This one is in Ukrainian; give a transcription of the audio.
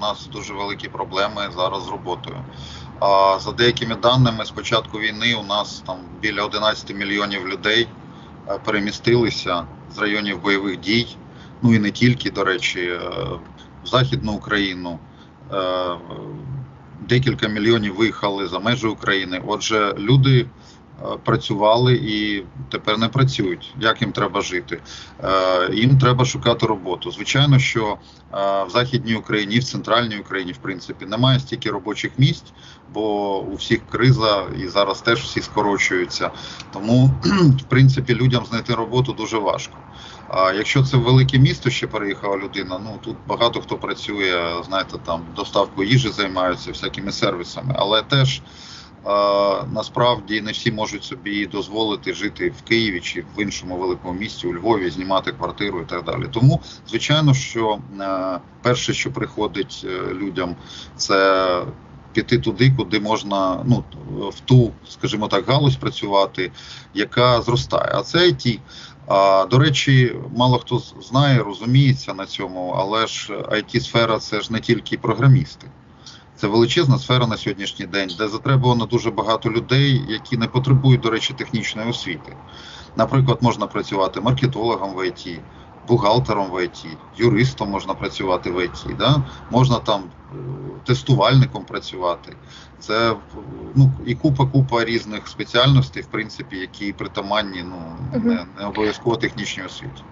нас дуже великі проблеми зараз з роботою. А за деякими даними, з початку війни у нас там біля 11 мільйонів людей е, перемістилися з районів бойових дій. Ну і не тільки, до речі, е, в Західну Україну. Е, Декілька мільйонів виїхали за межі України. Отже, люди працювали і тепер не працюють. Як їм треба жити? Е, Їм треба шукати роботу. Звичайно, що е, в Західній Україні, в центральній Україні, в принципі, немає стільки робочих місць, бо у всіх криза і зараз теж всі скорочуються. Тому, в принципі, людям знайти роботу дуже важко. А якщо це велике місто ще переїхала людина, ну тут багато хто працює, знаєте, там доставкою їжі займаються всякими сервісами, але теж е, насправді не всі можуть собі дозволити жити в Києві чи в іншому великому місті, у Львові, знімати квартиру і так далі. Тому, звичайно, що е, перше, що приходить е, людям, це піти туди, куди можна, ну в ту, скажімо так, галузь працювати, яка зростає. А це IT. А, до речі, мало хто знає, розуміється на цьому, але ж it сфера це ж не тільки програмісти. Це величезна сфера на сьогоднішній день, де затребувано дуже багато людей, які не потребують, до речі, технічної освіти. Наприклад, можна працювати маркетологом в ІТ, бухгалтером в ІТ, юристом можна працювати в ІТ, да? можна там е, тестувальником працювати. Це ну, і купа-купа різних спеціальностей, в принципі, які притаманні ну, не, не обов'язково технічній освіті.